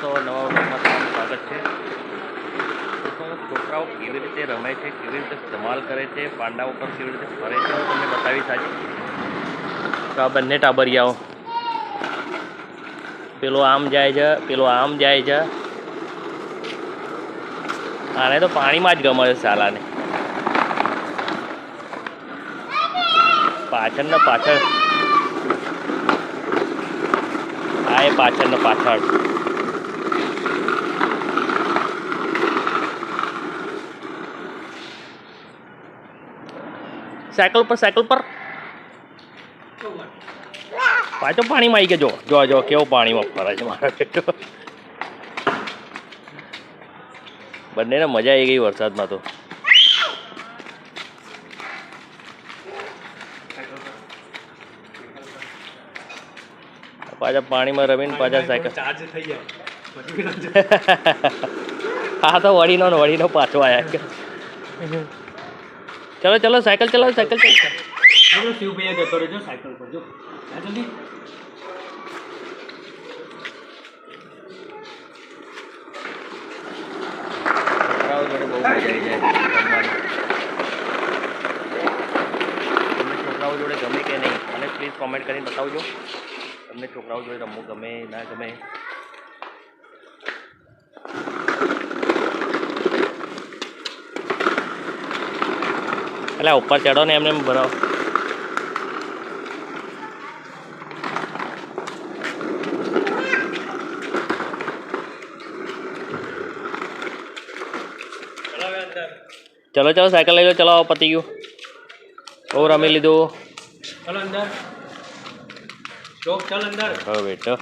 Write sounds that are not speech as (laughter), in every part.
દોસ્તો નવા વ્લોગમાં તમારું સ્વાગત છે. છોકરાઓ કેવી રીતે રમે છે, કેવી રીતે ધમાલ કરે છે પાંડા ઉપર કેવી રીતે ફરે છે, હું તમને બતાવીશ આજે. તો આ બંને ટાબરિયાઓ. પેલો આમ જાય છે, પેલો આમ જાય છે. આને તો પાણીમાં જ ગમે છે સાલાને. પાછળ ને પાછળ. આ એ પાછળ ને પાછળ. સાયકલ પર સાયકલ પર. પાછો પાણીમાં આવી ગયો. જો જો જો કેવો પાણીમાં ફરે છે મારા બેટો. બંનેને મજા આવી ગઈ વરસાદમાં તો. પાછા પાણીમાં રમીને પાછા સાયકલ. (laughs) હા તો વળીનો વળીનો પાછો આયા. ચલો ચલો સાયકલ ચલાવો સાયકલ ચલાવો. ચાલો શિવભાઈ જતો રહેજો સાયકલ પર જો. જલ્દી. છોકરાઓ જોડે બહુ જાય રમવાની તમને છોકરાઓ જોડે ગમે કે નહીં? મને પ્લીઝ કોમેન્ટ કરીને બતાવજો. તમને છોકરાઓ જોડે રમવું ગમે ના ગમે એટલે ઉપર ચડો ને એમને એમ ભરાવો ચલો ચલો સાયકલ લઈ લો ચલો પતી ગયું. બહુ રમી લીધું. ચલો અંદર. ચોક ચાલ અંદર. હવે બેટો.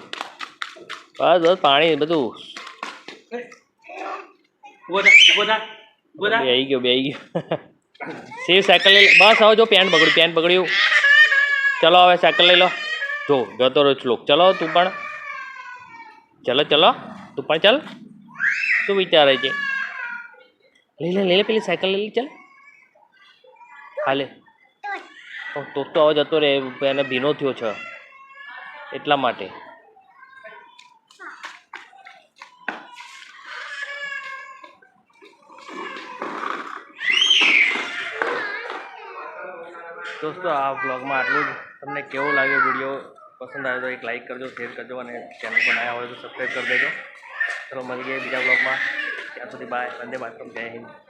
બસ બસ પાણી બધું. ઊભો થા ઊભો થા ઊભો થા. બે ગયો બે આવી ગયો. સેવ સાયકલ લઈ બસ હવે જો પેન્ટ બગડ્યું પેન્ટ બગડ્યું. ચલો હવે સાયકલ લઈ લો. જો જતો રહ્યો શ્લોક. ચલો તું પણ. ચલો ચલો. તું પણ ચાલ. શું વિચારે છે? લઈ લે લઈ લે પેલી સાયકલ લઈ લે ચાલ. હાલે તો તો હવે જતો રહે. એને ભીનો થયો છે. એટલા માટે. દોસ્તો, આ બ્લોગમાં આટલું જ. તમને કેવો લાગ્યો વીડિયો પસંદ આવ્યો તો એક લાઇક કરજો શેર કરજો અને ચેનલ પર આવ્યા હોય તો સબસ્ક્રાઈબ કરી દેજો. ચલો, મળીએ બીજા બ્લોગમાં ત્યાં સુધી બાય વંદે માતરમ. જય હિન્દ.